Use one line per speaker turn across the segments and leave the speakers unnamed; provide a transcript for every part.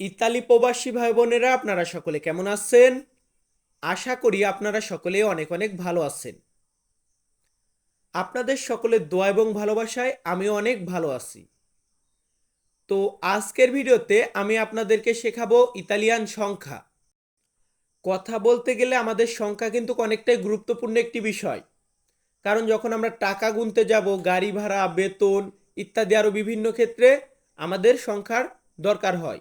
Italy প্রবাসী ভাই বোনেরা আপনারা সকলে কেমন আছেন? আশা করি আপনারা সকলে অনেক অনেক ভালো আছেন। আপনাদের সকলের দোয়া এবং ভালোবাসায় আমি অনেক ভালো আছি। তো আজকের ভিডিওতে আমি আপনাদেরকে শেখাবো ইতালিয়ান সংখ্যা। কথা বলতে গেলে আমাদের সংখ্যা কিন্তু অনেকটাই গুরুত্বপূর্ণ একটি বিষয়। কারণ যখন আমরা টাকা গুনতে যাব, গাড়ি ভাড়া, বেতন ইত্যাদি আরও বিভিন্ন ক্ষেত্রে আমাদের সংখ্যার দরকার হয়।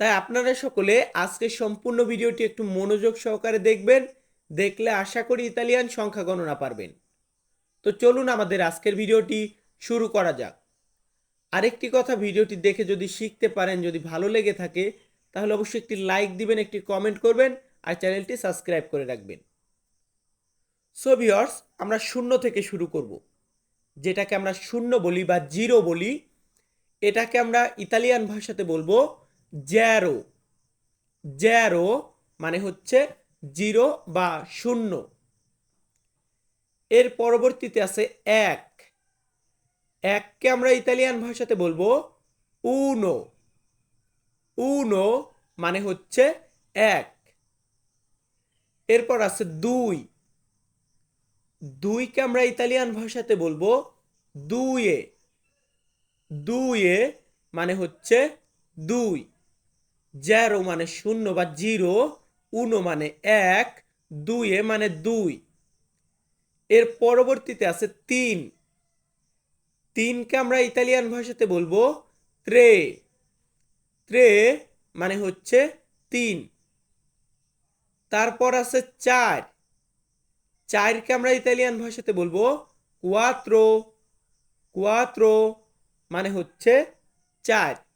তাই আপনারা সকলে আজকের সম্পূর্ণ ভিডিওটি একটু মনোযোগ সহকারে দেখবেন। দেখলে আশা করি ইতালিয়ান সংখ্যা গণনা পারবেন। তো চলুন আমাদের আজকের ভিডিওটি শুরু করা যাক। আরেকটি কথা ভিডিওটি দেখে যদি শিখতে পারেন, যদি ভালো লেগে থাকে, তাহলে অবশ্যই একটি লাইক দিবেন, একটি কমেন্ট করবেন আর চ্যানেলটি সাবস্ক্রাইব করে রাখবেন। সো ভিওর্স আমরা শূন্য থেকে শুরু করব। যেটাকে আমরা শূন্য বলি বা জিরো বলি, এটাকে আমরা ইতালিয়ান ভাষাতে বলব জ্যারো জ্যারো মানে হচ্ছে জিরো বা শূন্য। এর পরবর্তীতে আছে এক। এককে আমরা ইতালিয়ান ভাষাতে বলব উনো উনো মানে হচ্ছে এক। এরপর আছে দুই। দুইকে আমরা ইতালিয়ান ভাষাতে বলব দুইয়ে। দুইয়ে মানে হচ্ছে দুই। জ্যারো মানে শূন্য বা জিরো, উনো মানে এক দুইয়ে মানে দুই। এর পরবর্তীতে আছে তিন। তিনকে আমরা ইতালিয়ান ভাষাতে বলব ত্রে। ত্রে মানে হচ্ছে তিন। তারপর আছে চার। চারকে আমরা ইতালিয়ান ভাষাতে বলব কুয়াত্রো কুয়াত্রো মানে হচ্ছে চার।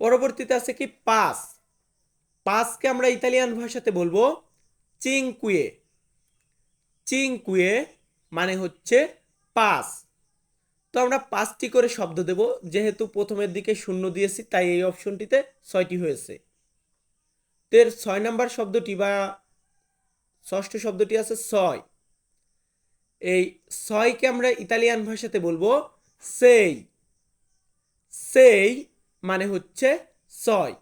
পরবর্তীতে আছে কি পাঁচ পাঁচকে আমরা ইতালিয়ান ভাষাতে বলব চিংকুয়ে চিংকুয়ে মানে হচ্ছে পাঁচ তো আমরা পাঁচটি করে শব্দ দেব, যেহেতু প্রথমের দিকে শূন্য দিয়েছি, তাই এই অপশনটিতে ছয়টি হয়েছে। তো এর ছয় নাম্বার শব্দটি বা ষষ্ঠ শব্দটি আছে ছয়। এই ছয়কে আমরা ইতালিয়ান ভাষাতে বলব সেই। সেই মানে হচ্ছে ছয়।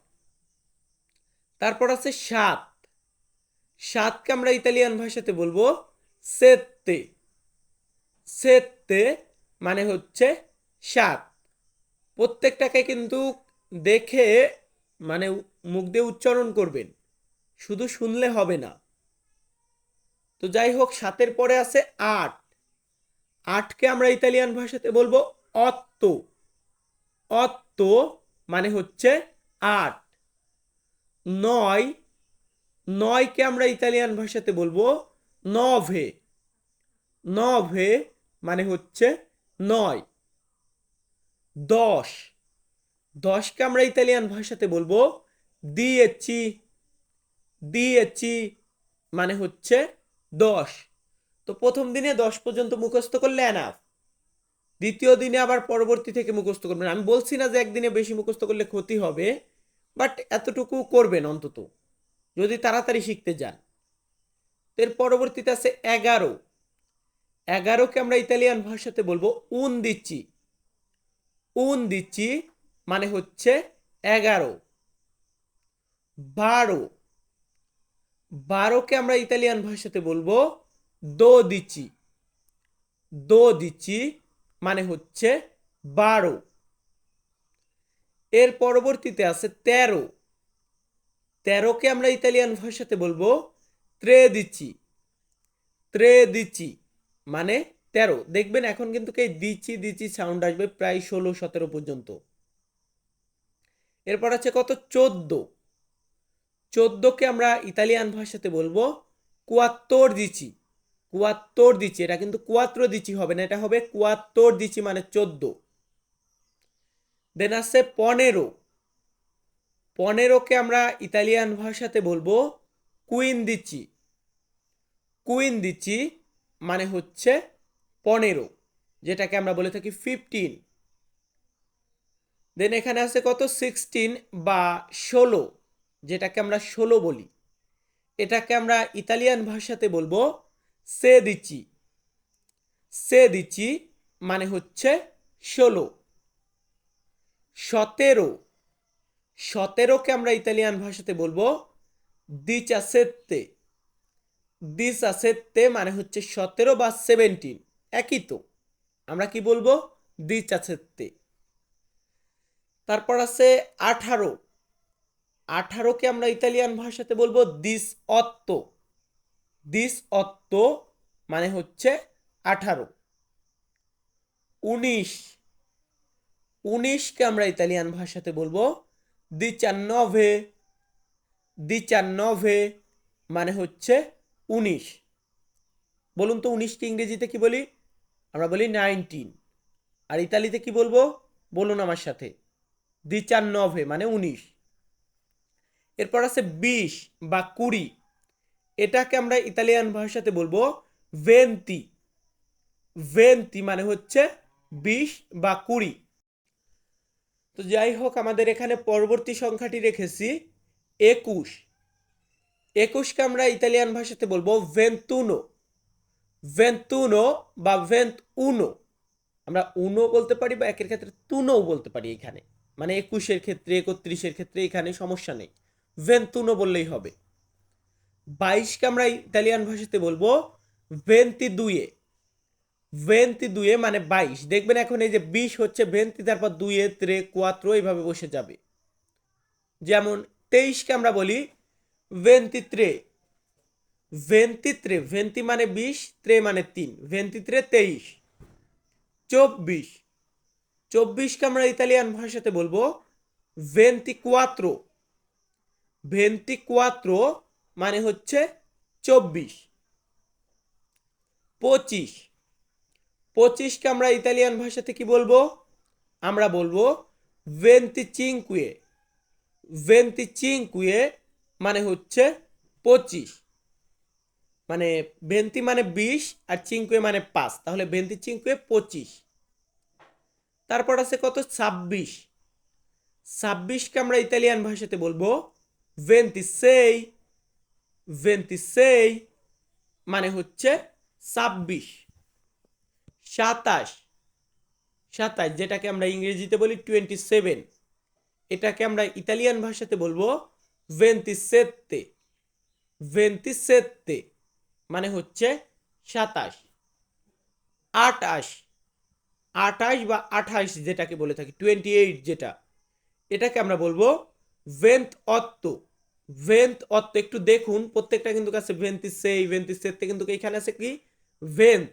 তারপর আছে সাত। সাতকে আমরা ইতালিয়ান ভাষাতে বলব সেত্তে। সেত্তে মানে হচ্ছে সাত। প্রত্যেকটাকে কিন্তু দেখে মানে মুখ দিয়ে উচ্চারণ করবেন। শুধু শুনলে হবে না। তো যাই হোক, সাতের পরে আছে আট। আটকে আমরা ইতালিয়ান ভাষাতে বলব অত্ত। অত্ত মানে হচ্ছে আট। নয়, নয়কে আমরা ইতালিয়ান ভাষাতে বলব নভে। নভে মানে হচ্ছে নয়। দশ। দশকে আমরা ইতালিয়ান ভাষাতে বলব দিয়েছি দিয়েছি মানে হচ্ছে দশ। তো প্রথম দিনে দশ পর্যন্ত মুখস্থ করলে এনাফ দ্বিতীয় দিনে আবার পরবর্তী থেকে মুখস্থ করবেন। আমি বলছি না যে একদিনে বেশি মুখস্থ করলে ক্ষতি হবে বাট এতটুকু করবেন অন্তত, যদি তাড়াতাড়ি শিখতে যান। এর পরবর্তীতে আছে এগারো। এগারোকে আমরা ইতালিয়ান ভাষাতে বলব উন দিচ্ছি। উন দিচ্ছি মানে হচ্ছে এগারো। বারো। বারোকে আমরা ইতালিয়ান ভাষাতে বলব দো দিচ্ছি। দো দিচ্ছি মানে হচ্ছে বারো। এর পরবর্তীতে আছে তেরো। তেরোকে আমরা ইতালিয়ান ভাষাতে বলব ত্রে দিচ্ছি ত্রে দিচ্ছি মানে তেরো। দেখবেন এখন কিন্তু এই দিচি দিচি সাউন্ড আসবে প্রায় ষোলো, সতেরো পর্যন্ত। এরপর আছে কত? চোদ্দ। চোদ্দোকে আমরা ইতালিয়ান ভাষাতে বলব কুয়াত্তর দিচ্ছি কুয়াত্তর দিচ্ছি, এটা কিন্তু কুয়াত্র দিচ্ছি হবে না, এটা হবে কুয়াত্তর দিচ্ছি মানে চোদ্দ। দেন আছে পনেরো। পনেরোকে আমরা ইতালিয়ান ভাষাতে বলব কুইন দিচ্ছি। কুইন দিচ্ছি মানে হচ্ছে পনেরো, যেটাকে আমরা বলে থাকি ফিফটিন দেন এখানে আছে কত? সিক্সটিন বা ষোলো, যেটাকে আমরা ষোলো বলি। এটাকে আমরা ইতালিয়ান ভাষাতে বলব সে দিচ্ছি সে দিচ্ছি মানে হচ্ছে ষোলো। সতেরো। সতেরোকে আমরা ইতালিয়ান ভাষাতে বলব দিচাসেত্তে। দিচাসেত্তে মানে হচ্ছে সতেরো বা সেভেন্টিন। একই তো। আমরা কি বলব? দিচাসেত্তে। তারপর আছে আঠারো। আঠারোকে আমরা ইতালিয়ান ভাষাতে বলব দিস অত্ত। দিস অত্ত মানে হচ্ছে আঠারো। উনিশ। উনিশকে আমরা ইতালিয়ান ভাষাতে বলব দিচান্নভে। দিচান্নভে মানে হচ্ছে উনিশ। বলুন তো উনিশকে ইংরেজিতে কি বলি? আমরা বলি নাইনটিন। আর ইতালিতে কি বলব? বলুন আমার সাথে। দিচান্নভে মানে উনিশ। এরপর আছে বিশ বা কুড়ি। এটাকে আমরা ইতালিয়ান ভাষাতে বলব ভেন্তি ভেন্তি মানে হচ্ছে বিশ বা কুড়ি। তো যাই হোক, আমাদের এখানে পরবর্তী সংখ্যাটি রেখেছি, একুশ। একুশকে আমরা ইতালিয়ান ভাষাতে বলব ভেন্তুনো ভেন্তুনো বা ভেন্ত উনো আমরা উনো বলতে পারি বা একের ক্ষেত্রে তুনোও বলতে পারি এখানে। মানে একুশের ক্ষেত্রে, একত্রিশের ক্ষেত্রে এখানে সমস্যা নেই। ভেন্তুনো বললেই হবে। বাইশকে আমরা ইতালিয়ান ভাষাতে বলব ভেন্তি দুয়ে ভেন্তি দুয়ে মানে বাইশ। দেখবেন এখন এই যে বিশ হচ্ছে ভেন্তি, তারপর দুয়ে ত্রে, কোয়াত্র এইভাবে বসে যাবে। যেমন তেইশকে আমরা বলি ভেন্তি ত্রে। ভেন্তি ত্রে, ভেন্তি মানে বিশ, ত্রে মানে তিন। ভেন্তি ত্রে তেইশ। চব্বিশ। চব্বিশকে আমরা ইতালিয়ান ভাষাতে বলব ভেন্তি কোয়াত্রো। ভেন্তি কোয়াত্রো মানে হচ্ছে চব্বিশ। পঁচিশ। পঁচিশকে আমরা ইতালিয়ান ভাষাতে কি বলব? আমরা বলব ভেন্তি চিংকুয়ে ভেন্তি চিংকুয়ে মানে হচ্ছে পঁচিশ। মানে ভেন্তি মানে বিশ আর চিংকুয়ে মানে পাঁচ। তাহলে ভেন্তি চিংকুয়ে পঁচিশ। তারপর আছে কত? ছাব্বিশ। ছাব্বিশকে আমরা ইতালিয়ান ভাষাতে বলব ভেন্তি সেই ভেন্তি সেই মানে হচ্ছে ছাব্বিশ, সাতাশ সাতাশ, যেটাকে আমরা ইংরেজিতে বলি টোয়েন্টি সেভেন এটাকে আমরা ইতালিয়ান ভাষাতে বলব ভেন্তি সেত্তে ভেন্তি সেত্তে মানে হচ্ছে সাতাশ আটাশ আটাশ বা আঠাশ যেটাকে বলে থাকি টোয়েন্টি এইট যেটা, এটাকে আমরা বলব ভেন্থ অত্ত ভেন্থ অত্ত একটু দেখুন, প্রত্যেকটা কিন্তু কাছে ভেন্তি সেই ভেন্তি সেতে কিন্তু এখানে আছে কি? ভেন্থ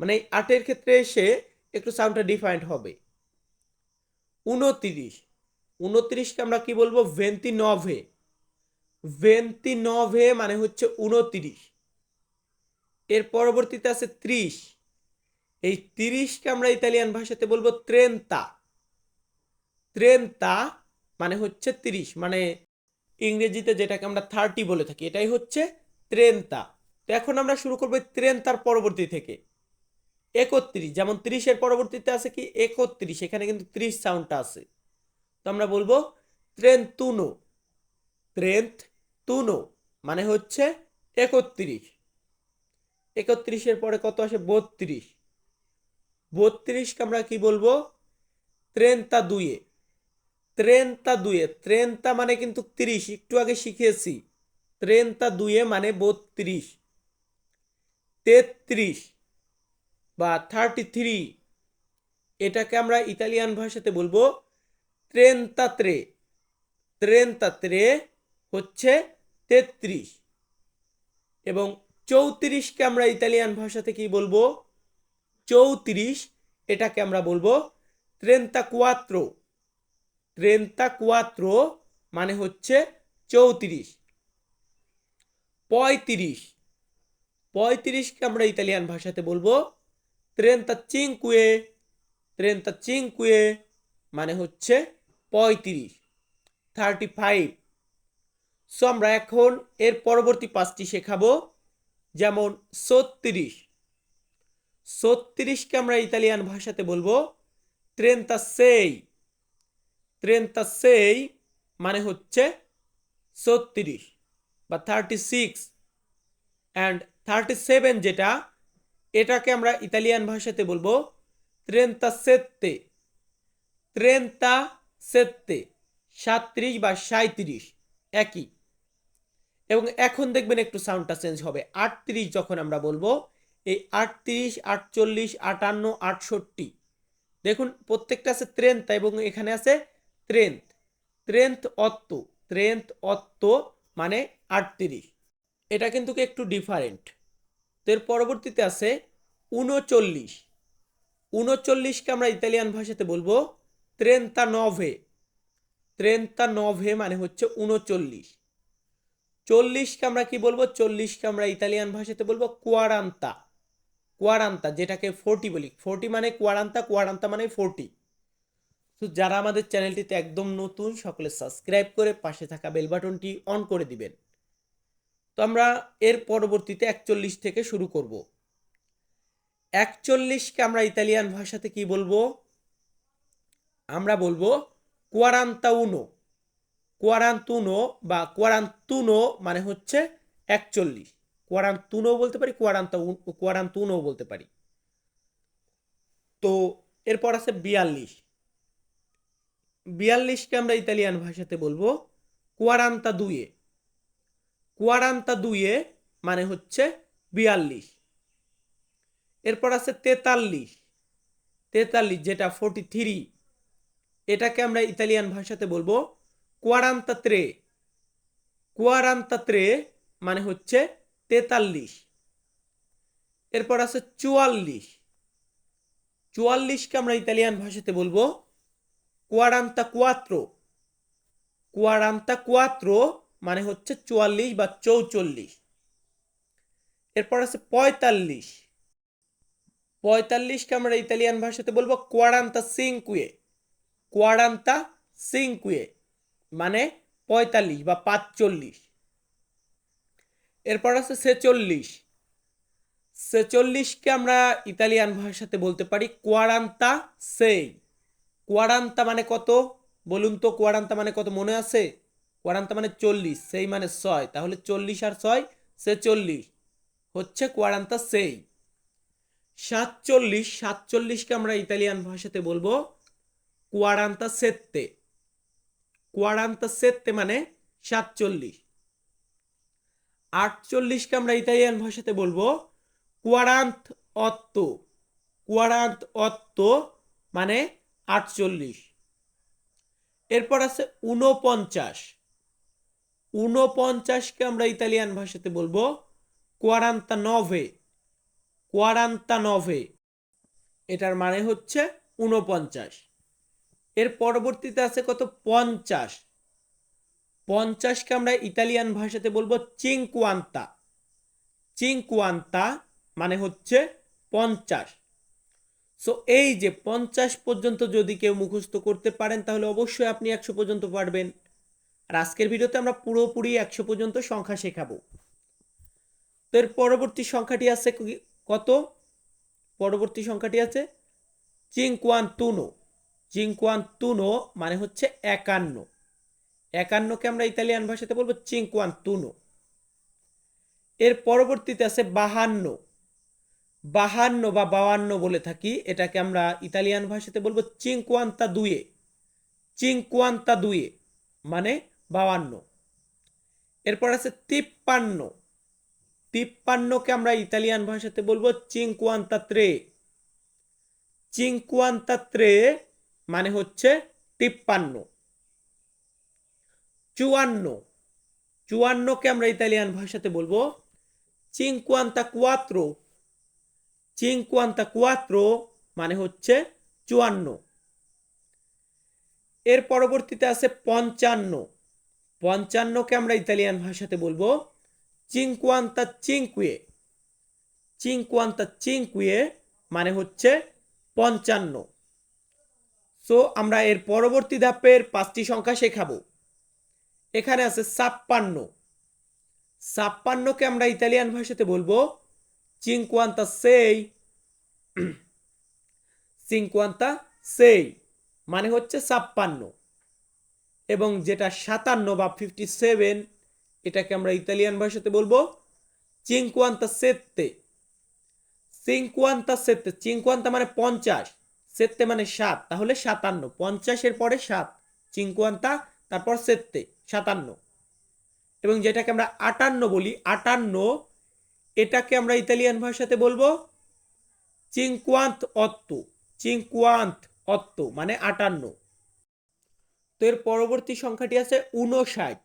মানে আটের ক্ষেত্রে এসে একটু সাউন্ডটা ডিফারেন্ট হবে। উনতিরিশ, উনত্রিশকে আমরা কি বলব? ভেন্তি নভে ভেন্তি নভে মানে হচ্ছে উনতিরিশ। এর পরবর্তীতে আছে ত্রিশ। এই তিরিশকে আমরা ইতালিয়ান ভাষাতে বলব ত্রেন্তা। ত্রেন্তা মানে হচ্ছে তিরিশ মানে ইংরেজিতে যেটাকে আমরা থার্টি বলে থাকি, এটাই হচ্ছে ত্রেন্তা। তো এখন আমরা শুরু করব ত্রেন্তার পরবর্তী থেকে। একত্রিশ, যেমন ত্রিশের পরবর্তীতে আছে কি? একত্রিশ, এখানে কিন্তু ত্রিশ সাউন্ডটা আছে। তো আমরা বলব ত্রেন তুনো ত্রেন্থ তুনো মানে হচ্ছে একত্রিশ। একত্রিশের পরে কত আসে? বত্রিশ। বত্রিশকে আমরা কি বলব? ত্রেন্তা দুয়ে ত্রেন্তা দুয়ে, ত্রেন্তা মানে কিন্তু তিরিশ, একটু আগে শিখেছি। ত্রেন্তা দুয়ে মানে বত্রিশ, তেত্রিশ বা থার্টি থ্রি এটাকে আমরা ইতালিয়ান ভাষাতে বলব ত্রেন্তাত্রে ত্রেন্তাত্রে হচ্ছে তেত্রিশ এবং চৌত্রিশকে আমরা ইতালিয়ান ভাষাতে কি বলব? চৌত্রিশ, এটাকে আমরা বলব ত্রেন্তা কুয়াত্রো ত্রেন্তা কুয়াত্রো মানে হচ্ছে চৌত্রিশ। পঁয়ত্রিশ। পঁয়ত্রিশকে আমরা ইতালিয়ান ভাষাতে বলব ত্রেন্তা চিংকুয়ে ত্রেন্তা চিংকুয়ে মানে হচ্ছে পঁয়ত্রিশ থার্টি ফাইভ সো আমরা এখন এর পরবর্তী পাঁচটি শেখাবো, যেমন ছত্রিশ। ছত্রিশকে আমরা ইতালিয়ান ভাষাতে বলব ত্রেন্তা সেই ত্রেন্তা সেই মানে হচ্ছে ছত্রিশ বা thirty six and thirty seven যেটা, এটাকে আমরা ইতালিয়ান ভাষাতে বলব ত্রেন্তা সেত্তে ত্রেন্তা সেত্তে সাতত্রিশ বা সাঁত্রিশ একই। এবং এখন দেখবেন একটু সাউন্ডটা চেঞ্জ হবে। আটত্রিশ যখন আমরা বলব, এই আটত্রিশ, আটচল্লিশ, আটান্ন, আটষট্টি, দেখুন প্রত্যেকটা আছে ত্রেন্থ এবং এখানে আছে ত্রেন্থ ত্রেন্থ অত্ত ত্রেন্থ অত্ত মানে আটত্রিশ। এটা কিন্তু একটু ডিফারেন্ট তো এর পরবর্তীতে আছে উনচল্লিশ। উনচল্লিশকে আমরা ইতালিয়ান ভাষাতে বলব ত্রেন্তা নভে ত্রেন্তা নভে মানে হচ্ছে উনচল্লিশ। চল্লিশকে আমরা কি বলব? চল্লিশকে আমরা ইতালিয়ান ভাষাতে বলব কোয়ারান্তা কোয়ারান্তা যেটাকে ফোর্টি বলি। ফোর্টি মানে কোয়ারান্তা কোয়ারান্তা মানে ফোরটি তো যারা আমাদের চ্যানেলটিতে একদম নতুন, সকলে সাবস্ক্রাইব করে পাশে থাকা বেল বাটনটি অন করে দিবেন। তো আমরা এর পরবর্তীতে একচল্লিশ থেকে শুরু করব। একচল্লিশকে আমরা ইতালিয়ান ভাষাতে কি বলব? আমরা বলব কোয়ারান্তা উনো কোয়ারান্তুনো বা কোয়ারান্তুনো মানে হচ্ছে একচল্লিশ। কোয়ারান্তুনো বলতে পারি কোয়ারান্তা কোয়ারান্তুনো বলতে পারি। তো এরপর আছে বিয়াল্লিশ। বিয়াল্লিশকে আমরা ইতালিয়ান ভাষাতে বলব কোয়ারান্তা দুয়ে কোয়ারান্তা দুয়ে মানে হচ্ছে বিয়াল্লিশ। এরপর আছে তেতাল্লিশ। তেতাল্লিশ যেটা ফোর্টি থ্রি এটাকে আমরা ইতালিয়ান ভাষাতে বলব কোয়ারান্তা ত্রে কোয়ারান্তা ত্রে মানে হচ্ছে তেতাল্লিশ। এরপর আছে চুয়াল্লিশ। চুয়াল্লিশকে আমরা ইতালিয়ান ভাষাতে বলব কোয়ারান্তা কুয়াত্রো কোয়ারান্তা কুয়াত্রো মানে হচ্ছে চুয়াল্লিশ বা চৌচল্লিশ। এরপর আছে পঁয়তাল্লিশ। পঁয়তাল্লিশকে আমরা ইতালিয়ান ভাষাতে বলব কোয়ারান্তা সিংকুয়ে কোয়ারান্তা সিংকুয়ে মানে পঁয়তাল্লিশ বা পাঁচচল্লিশ। এরপর আছে ছেচল্লিশ। ছেচল্লিশকে আমরা ইতালিয়ান ভাষাতে বলতে পারি কোয়ারান্তা সেই কোয়ারান্তা মানে কত? বলুন তো কোয়ারান্তা মানে কত? মনে আছে? কোয়ারান্তা মানে চল্লিশ, সেই মানে ছয়। তাহলে চল্লিশ আর ছয় ছেচল্লিশ হচ্ছে কোয়ারান্তা সেই। সাতচল্লিশ, সাতচল্লিশকে আমরা ইতালিয়ান ভাষাতে বলব কোয়ারান্তা সেত্তে। কোয়ারান্তা সেত্তে মানে সাতচল্লিশ। আটচল্লিশকে আমরা ইতালিয়ান ভাষাতে বলব কোয়ারান্ত অত্ত। কোয়ারান্ত অত্ত মানে আটচল্লিশ। এরপর আছে উনপঞ্চাশ উনপঞ্চাশকে আমরা ইতালিয়ান ভাষাতে বলব কোয়ারান্তা নভে কোয়ারান্তা নভে এটার মানে হচ্ছে উনপঞ্চাশ এর পরবর্তীতে আছে কত? পঞ্চাশ। পঞ্চাশকে আমরা ইতালিয়ান ভাষাতে বলব চিংকুয়ান্তা চিংকুয়ান্তা মানে হচ্ছে পঞ্চাশ। সো এই যে পঞ্চাশ পর্যন্ত যদি কেউ মুখস্থ করতে পারেন, তাহলে অবশ্যই আপনি একশো পর্যন্ত পারবেন। আর আজকের ভিডিওতে আমরা পুরোপুরি একশো পর্যন্ত সংখ্যা শেখাবো। তো এর পরবর্তী সংখ্যাটি আছে কত? পরবর্তী সংখ্যাটি আছে চিংকুয়ান তুনো চিংকুয়ান তুনো মানে হচ্ছে একান্ন। একান্নকে আমরা ইতালিয়ান ভাষাতে বলব চিংকুয়ান তুনো এর পরবর্তীতে আছে বাহান্ন। বাহান্ন বা বাহান্ন বলে থাকি, এটাকে আমরা ইতালিয়ান ভাষাতে বলব চিংকুয়ান্তা দুয়ে চিংকুয়ান্তা দুয়ে মানে বাহান্ন এরপর আছে তিপ্পান্ন। তিপ্পান্নকে আমরা ইতালিয়ান ভাষাতে বলব চিংকুয়ান্তা ত্রে চিংকুয়ান্তা ত্রে মানে হচ্ছে তিপ্পান্ন। চুয়ান্ন। চুয়ান্নকে আমরা ইতালিয়ান ভাষাতে বলব চিংকুয়ান্তা কুয়াত্রো চিংকুয়ান্তা কুয়াত্রো মানে হচ্ছে চুয়ান্ন। এর পরবর্তীতে আছে পঞ্চান্ন। পঞ্চান্নকে আমরা ইতালিয়ান ভাষাতে বলব চিংকুয়ান্তা চিংকুয়ে চিংকুয়ান্তা চিংকুয়ে মানে হচ্ছে পঞ্চান্ন। সো আমরা এর পরবর্তী ধাপের পাঁচটি সংখ্যা শেখাবো। এখানে আছে ছাপ্পান্ন। ছাপ্পান্নকে আমরা ইতালিয়ান ভাষাতে বলব চিংকুয়ান্তা সেই চিংকুয়ান্তা সেই মানে হচ্ছে ছাপ্পান্ন। এবং যেটা সাতান্ন বা ফিফটি সেভেন এটাকে আমরা ইতালিয়ান ভাষাতে বলব চিংকুয়ান্তা সেত্তে চিংকুয়ান্তা সেত্তে চিংকুয়ান্তা মানে পঞ্চাশ সেত্তে মানে সাত, তাহলে সাতান্ন। পঞ্চাশের পরে সাত চিঙ্কুয়ান্তা তারপর সেত্তে সাতান্ন। এবং যেটাকে আমরা আটান্ন বলি, আটান্ন এটাকে আমরা ইতালিয়ান ভাষাতে বলব চিঙ্কুয়ান্ত অত্ত চিঙ্কুয়ান্ত অত্ত মানে আটান্ন। তো এর পরবর্তী সংখ্যাটি আছে উনষাট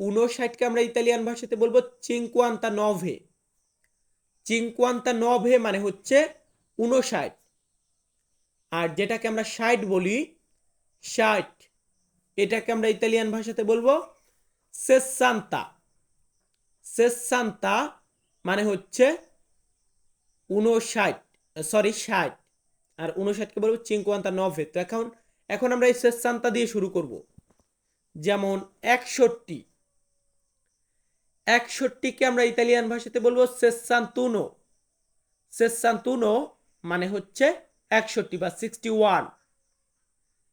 উনষাটকে আমরা ইতালিয়ান ভাষাতে বলব চিঙ্কুয়ান্তা নভে চিঙ্কুয়ান্তা নভে মানে হচ্ছে উনষাট আর যেটাকে আমরা ষাট বলি, ষাট, এটাকে আমরা ইতালিয়ান ভাষাতে বলব সেসান্তা সেসান্তা মানে হচ্ছে উনষাট সরি ষাট। আর উনষাটকে বলব চিঙ্কুয়ান্তা নভে। তো এখন এখন আমরা এই সেসান্তা দিয়ে শুরু করব। যেমন একষট্টি। একষট্টিকে আমরা ইতালিয়ান ভাষাতে বলব সেসান্তুনো সেসান্তুনো মানে হচ্ছে একষট্টি বা সিক্সটি ওয়ান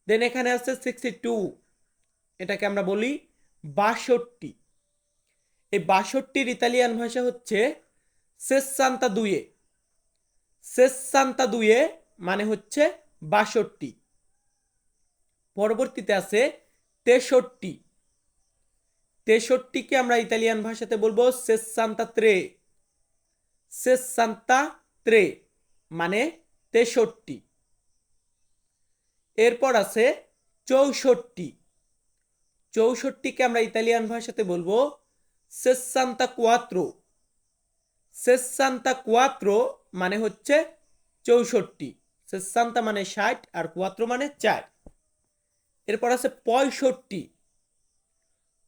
দেন এখানে আছে সিক্সটি টু এটাকে আমরা বলি বাষট্টি। এই বাষট্টির ইতালিয়ান ভাষা হচ্ছে সেসান্তা দুয়ে। সেসান্তা দুয়ে মানে হচ্ছে বাষট্টি। পরবর্তীতে আছে তেষট্টি। তেষট্টিকে আমরা ইতালিয়ান ভাষাতে বলব সেসান্তা ত্রে। সেসান্তা ত্রে মানে তেষট্টি। এরপর আছে চৌষট্টি। চৌষট্টিকে আমরা ইতালিয়ান ভাষাতে বলব সেসান্তা কুয়াত্রো সেসান্তা কুয়াত্রো মানে হচ্ছে চৌষট্টি। সেসান্তা মানে ষাট আর কুয়াত্রো মানে চার। এরপর আছে পঁয়ষট্টি।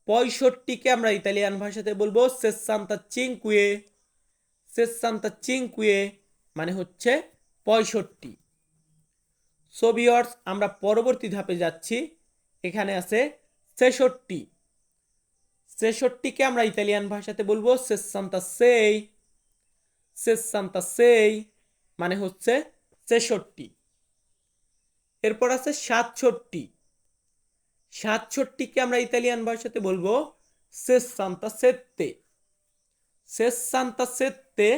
পঁয়ষট্টিকে আমরা ইতালিয়ান ভাষাতে বলব সেসান্তা চিঙ্কুয়ে সেসান্তা চিঙ্কুয়ে মানে হচ্ছে পঁয়ষট্টি। সোভিয়র্স আমরা পরবর্তী ধাপে যাচ্ছি। এখানে আছে ছেষট্টি। ছেষট্টিকে আমরা ইতালিয়ান ভাষাতে বলব সেসান্তা সেই সেসান্তা সেই মানে হচ্ছে ছেষট্টি। এরপর আছে সাতষট্টি। সাতষট্টিকে আমরা ইতালিয়ান ভাষাতে বলব সেসান্তা সেত্তে। সেসান্তা সেত্তে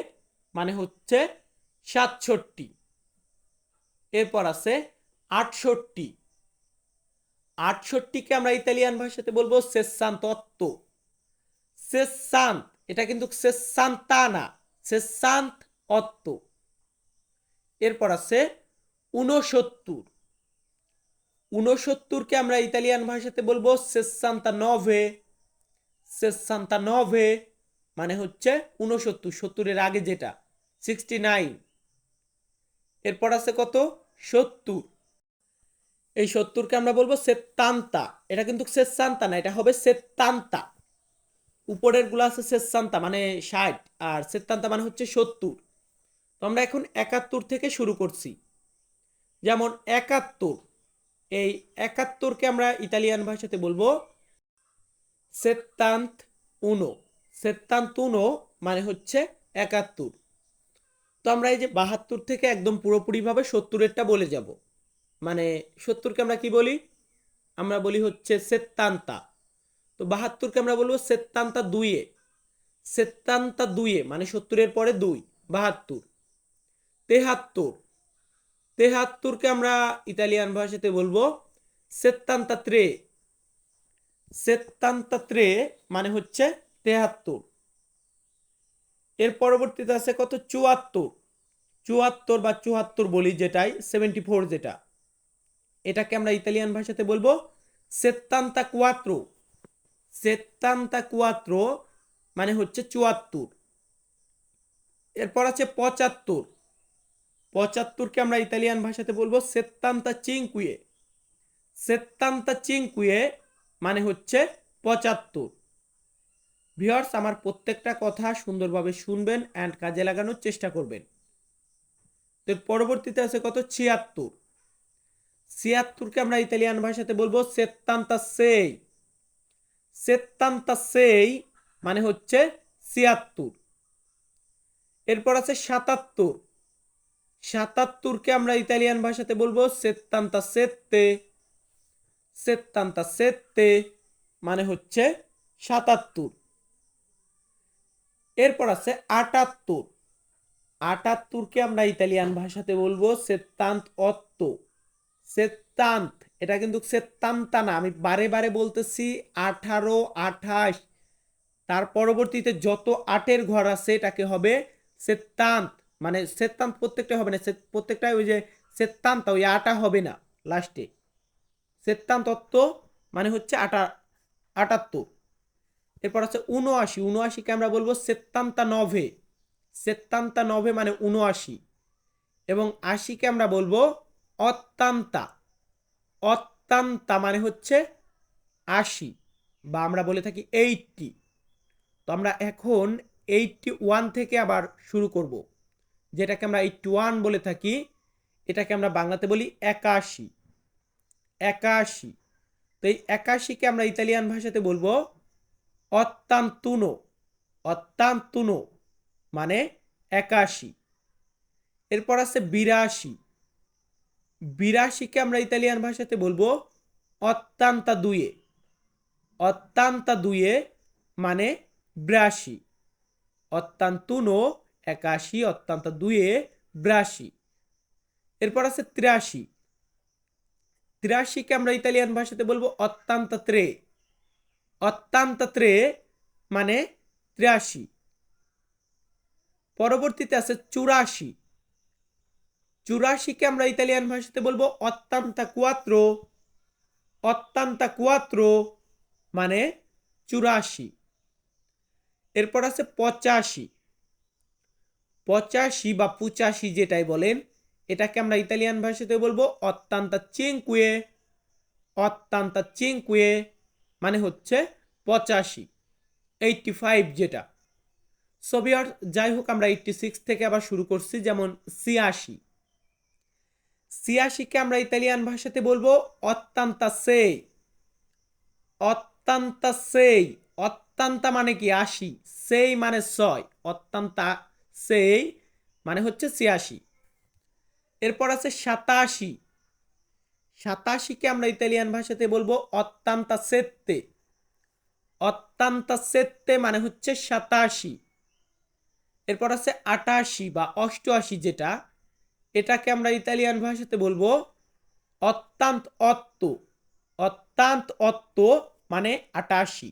মানে হচ্ছে সাতষট্টি। এরপর আছে আটষট্টি। আটষট্টিকে আমরা ইতালিয়ান ভাষাতে বলব সেসান্ত অত্ত সেসান্ত, এটা কিন্তু সেসান্তানা, সেসান্ত অত্ত। এরপর আছে উনসত্তর উনসত্তরকে আমরা ইতালিয়ান ভাষাতে বলব সেসান্তা নভে। সেসান্তা নভে মানে হচ্ছে উনসত্তর সত্তরের আগে যেটা সিক্সটি নাইন এরপর আছে কত? সত্তর। এই সত্তরকে আমরা বলব সেত্তান্তা এটা কিন্তু সেসান্তা না, এটা হবে সেত্তান্তা উপরেরগুলো আছে সেসান্তা মানে ষাট, আর সেত্তান্তা মানে হচ্ছে সত্তর। তো আমরা এখন একাত্তর থেকে শুরু করছি। যেমন একাত্তর, এই একাত্তরকে আমরা ইতালিয়ান ভাষাতে বলব সেত্তান্ত উনো সেত্তান্ত উনো মানে হচ্ছে একাত্তর। তো আমরা এই যে বাহাত্তর থেকে একদম পুরোপুরিভাবে সত্তরেরটা বলে যাব। মানে সত্তরকে আমরা কি বলি? আমরা বলি হচ্ছে সেত্তান্তা তো বাহাত্তরকে আমরা বলব সেত্তান্তা দুইয়ে। সেত্তান্তা দুইয়ে মানে সত্তরের পরে দুই, বাহাত্তর। তেহাত্তর। তেহাত্তরকে আমরা ইতালিয়ান ভাষাতে বলব সেত্তান্তা ত্রে। সেত্তান্তা ত্রে মানে হচ্ছে তেহাত্তর। এর পরবর্তীতে আছে কত? চুয়াত্তর। চুয়াত্তর বা চুয়াত্তর বলি যেটাই সেভেন্টি ফোর যেটা। এটাকে আমরা ইতালিয়ান ভাষাতে বলব সেত্তান্তা কুয়াত্রো সেত্তান্তা কুয়াত্রো মানে হচ্ছে চুয়াত্তর। এরপর আছে পঁচাত্তর। পঁচাত্তরকে আমরা ইতালিয়ান ভাষাতে বলব সেত্তান্তা চিঙ্কুয়ে সেত্তান্তা চিঙ্কুয়ে মানে হচ্ছে পঁচাত্তর। ভিওর্স আমার প্রত্যেকটা কথা সুন্দরভাবে শুনবেন অ্যান্ড কাজে লাগানোর চেষ্টা করবেন। তো পরবর্তীতে আছে কত? ছিয়াত্তর। ছিয়াত্তরকে আমরা ইতালিয়ান ভাষাতে বলব সেত্তান্তা সেই সেই মানে হচ্ছে ছিয়াত্তর। এরপর আছে সাতাত্তর। সাতাত্তরকে আমরা ইতালিয়ান ভাষাতে বলব সেত্তান্তা সেত্তে সেত্তান্তা সেত্তে মানে হচ্ছে সাতাত্তর। এরপর আছে আটাত্তর। আটাত্তরকে আমরা ইতালিয়ান ভাষাতে বলব সেত্তান্ত অত্ত সেত্তান্ত। এটা কিন্তু সেত্তান্তা না। আমি বারে বারে বলতেছি আঠারো, আঠাশ। তার পরবর্তীতে যত আটের ঘর আছে, এটাকে হবে সেত্তান্ত। মানে সেত্তান্ত প্রত্যেকটা হবে না প্রত্যেকটাই ওই যে সেত্তান্ত, ওই আটা হবে না লাস্টে। সেত্তান্তত্ব মানে হচ্ছে আটা, আটাত্তর। এরপর আছে উনআশি উনআশিকে আমরা বলব সেত্তান্তা নভে। সেত্তান্তা নভে মানে উনআশি এবং আশিকে আমরা বলব অত্যান্তা অত্যান্তা মানে হচ্ছে আশি বা আমরা বলে থাকি এইটটি তো আমরা এখন এইটটি ওয়ান থেকে আবার শুরু করব। যেটাকে আমরা এইটটি ওয়ান বলে থাকি, এটাকে আমরা বাংলাতে বলি একাশি। একাশি। তো এই একাশিকে আমরা ইতালিয়ান ভাষাতে বলব অত্যান্তুনো অত্যান্তুনো মানে একাশি। এরপর আছে বিরাশি। বিরাশিকে আমরা ইতালিয়ান ভাষাতে বলব অত্যান্তা দুয়ে। অত্যান্তা দুয়ে মানে ব্রাশি। অত্যান্তুনো একাশি অত্যান্ত দুয়ে ব্রাশি। এরপর আছে ত্রিয়াশি ত্রিয়াশিকে আমরা ইতালিয়ান ভাষাতে বলব অত্যান্ত ত্রে। অত্যান্ত ত্রে মানে ত্রিয়াশি পরবর্তীতে আছে চুরাশি। চুরাশিকে আমরা ইতালিয়ান ভাষাতে বলব অত্যান্তা কুয়াত্রো। অত্যান্তা কুয়াত্রো মানে চুরাশি। এরপর আছে পঁচাশি। পঁচাশি বা পঁচাশি যেটাই বলেন, এটাকে আমরা ইতালিয়ান ভাষাতে বলব অত্যান্তা চিঙ্কুয়ে অত্যান্তা চিঙ্কুয়ে মানে হচ্ছে পঁচাশি এইটটি ফাইভ যেটা সোভিয়ার যাই হোক, আমরা এইটটি সিক্স থেকে আবার শুরু করছি, যেমন ছিয়াশি। ছিয়াশিকে আমরা ইতালিয়ান ভাষাতে বলব অত্যান্তা সেই। অত্যান্তা সেই। অত্যান্তা মানে কি? আশি। সেই মানে ছয়। অত্যান্তা সেই মানে হচ্ছে ছিয়াশি। এরপর আছে সাতাশি। সাতাশিকে আমরা ইতালিয়ান ভাষাতে বলব অত্যান্তা সেত্তে। অত্যান্তা সেত্তে মানে হচ্ছে সাতাশি। এরপর আছে আটাশি বা অষ্টআশি যেটা এটাকে আমরা ইতালিয়ান ভাষাতে বলব অত্যন্ত অত্ত। অত্যন্ত অত্ত মানে আটাশি।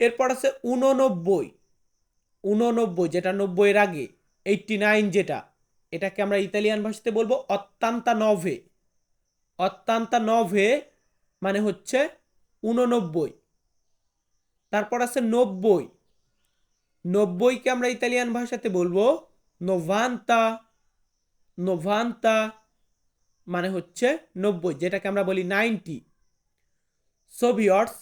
এরপর আছে উননব্বই উননব্বই যেটা নব্বইয়ের আগে এইটটি নাইন যেটা, এটাকে আমরা ইতালিয়ান ভাষাতে বলব অত্যান্তা নভে। অত্যান্তা নভে মানে হচ্ছে উননব্বই তারপর আছে নব্বই। নব্বইকে আমরা ইতালিয়ান ভাষাতে বলব নোভান্তা। নোভান্তা মানে হচ্ছে নব্বই, যেটাকে আমরা বলি নাইনটি। সোভিয়টস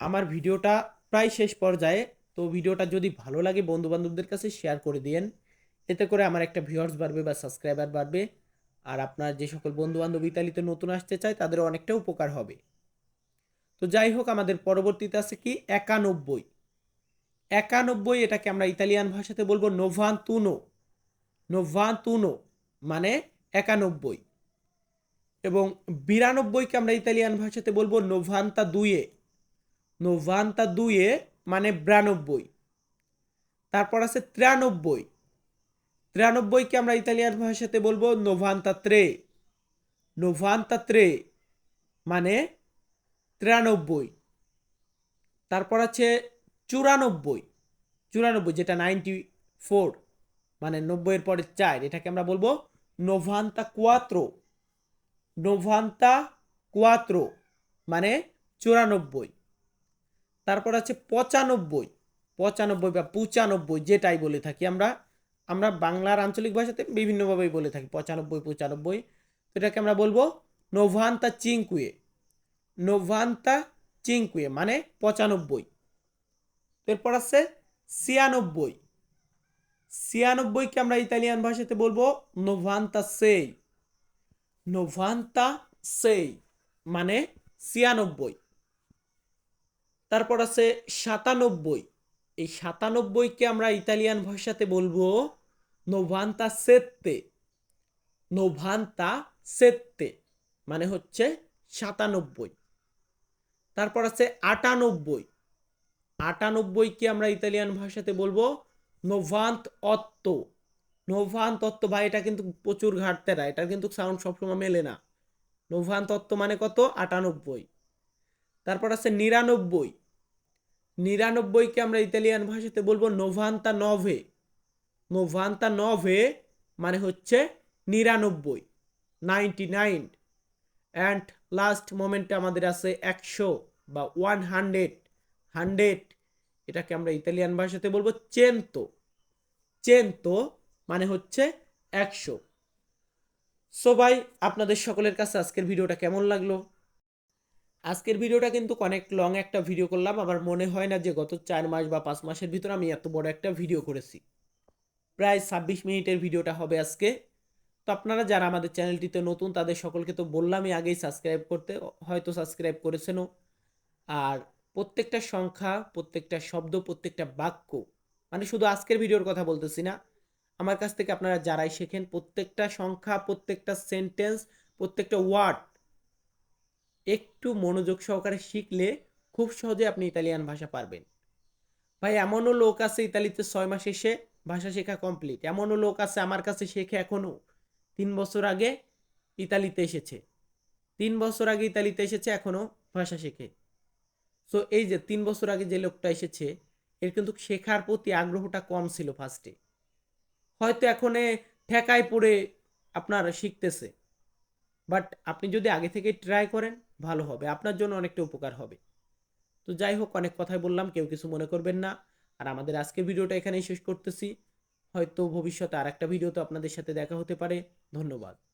আমার ভিডিওটা প্রায় শেষ পর্যায়ে। তো ভিডিওটা যদি ভালো লাগে বন্ধু বান্ধবদের কাছে শেয়ার করে দিন এতে করে আমার একটা ভিউয়ার্স বাড়বে বা সাবস্ক্রাইবার বাড়বে। আর আপনার যে সকল বন্ধু বান্ধব ইতালিতে নতুন আসতে চায় তাদের অনেকটা উপকার হবে। তো যাই হোক, আমাদের পরবর্তীতে আছে কি? একানব্বই। একানব্বই এটাকে আমরা ইতালিয়ান ভাষাতে বলব নোভান্তুনো। নোভান্তুনো। মানে একানব্বই। এবং বিরানব্বইকে আমরা ইতালিয়ান ভাষাতে বলব নোভান্তা দুয়ে নোভান্তা দুয়ে মানে বিরানব্বই। তারপর আছে তিরানব্বই। তিরানব্বইকে আমরা ইতালিয়ান ভাষাতে বলব নোভান্তা ত্রে। নোভান্তা ত্রে মানে তিরানব্বই। তারপর আছে চুরানব্বই। চুরানব্বই, যেটা নাইনটি ফোর মানে নব্বইয়ের পরে চার, এটাকে আমরা বলব নোভান্তা কুয়াত্রো। নোভান্তা কুয়াত্রো মানে চুরানব্বই। তারপর আছে পঁচানব্বই। পঁচানব্বই বা পঁচানব্বই যেটাই বলে থাকি আমরা আমরা বাংলার আঞ্চলিক ভাষাতে বিভিন্নভাবেই বলে থাকি পঁচানব্বই পঁচানব্বই। এটাকে আমরা বলব নোভান্তা চিঙ্কুয়ে নোভান্তা চিঙ্কুয়ে মানে পঁচানব্বই। এরপর আছে ছিয়ানব্বই। ছিয়ানব্বইকে আমরা ইতালিয়ান ভাষাতে বলব নোভান্তা সেই। নোভান্তা সেই মানে ছিয়ানব্বই। তারপর আছে সাতানব্বই। এই সাতানব্বইকে আমরা ইতালিয়ান ভাষাতে বলব নোভান্তা সেত্তে। নোভান্তা সেত্তে মানে হচ্ছে সাতানব্বই। তারপর আছে আটানব্বই। আটানব্বইকে আমরা ইতালিয়ান ভাষাতে বলব নোভান্ত অত্তো নোভান তত্ত্ব ভাই, এটা কিন্তু প্রচুর ঘাটতেরা এটা কিন্তু সাউন্ড সবসময় মেলে না। নোভান তত্ত্ব মানে কত? আটানব্বই। তারপর আছে নিরানব্বই। নিরানব্বইকে আমরা ইতালিয়ান ভাষাতে বলব নোভান্তা নভে নোভান্তা নভে মানে হচ্ছে নিরানব্বই নাইনটি নাইন অ্যান্ড লাস্ট মোমেন্টে আমাদের আছে একশো বা ওয়ান হান্ড্রেড হান্ড্রেড এটাকে আমরা ইতালিয়ান ভাষাতে বলব চেনতো চেনতো মানে হচ্ছে একশো। সো ভাই, আপনাদের সকলের কাছে আজকের ভিডিওটা কেমন লাগল? আজকের ভিডিওটা কিন্তু অনেক লং একটা ভিডিও করলাম। আমার মনে হয় না যে গত চার মাস বা পাঁচ মাসের ভিতরে আমি এত বড় একটা ভিডিও করেছি। প্রায় ছাব্বিশ মিনিটের ভিডিওটা হবে আজকে। তো আপনারা যারা আমাদের চ্যানেলটিতে নতুন, তাদের সকলকে তো বললামই আগেই সাবস্ক্রাইব করতে, হয়তো সাবস্ক্রাইব করেছেনও। আর প্রত্যেকটা সংখ্যা, প্রত্যেকটা শব্দ, প্রত্যেকটা বাক্য মানে শুধু আজকের ভিডিওর কথা বলতেছি না, আমার কাছ থেকে আপনারা যারাই শেখেন, প্রত্যেকটা সংখ্যা, প্রত্যেকটা সেন্টেন্স প্রত্যেকটা ওয়ার্ড একটু মনোযোগ সহকারে শিখলে খুব সহজে আপনি ইতালিয়ান ভাষা পারবেন। ভাই, এমনও লোক আছে ইতালিতে ছয় মাস এসে ভাষা শেখা কমপ্লিট এমনও লোক আছে আমার কাছে শেখে এখনও তিন বছর আগে ইতালিতে এসেছে। তিন বছর আগে ইতালিতে এসেছে এখনও ভাষা শেখে। সো এই যে তিন বছর আগে যে লোকটা এসেছে এর কিন্তু শেখার প্রতি আগ্রহটা কম ছিল ফার্স্টে হয়তো এখনে ঠেকায় পড়ে আপনার শিখতেছে। বাট আপনি যদি আগে থেকে ট্রাই করেন, ভালো হবে। আপনার জন্য অনেকটা উপকার হবে। তো যাই হোক, অনেক কথাই বললাম, কেউ কিছু মনে করবেন না। আর আমাদের আজকের ভিডিওটা এখানেই শেষ করতেছি। হয়তো ভবিষ্যতে আর একটা ভিডিওতে আপনাদের সাথে দেখা হতে পারে। ধন্যবাদ।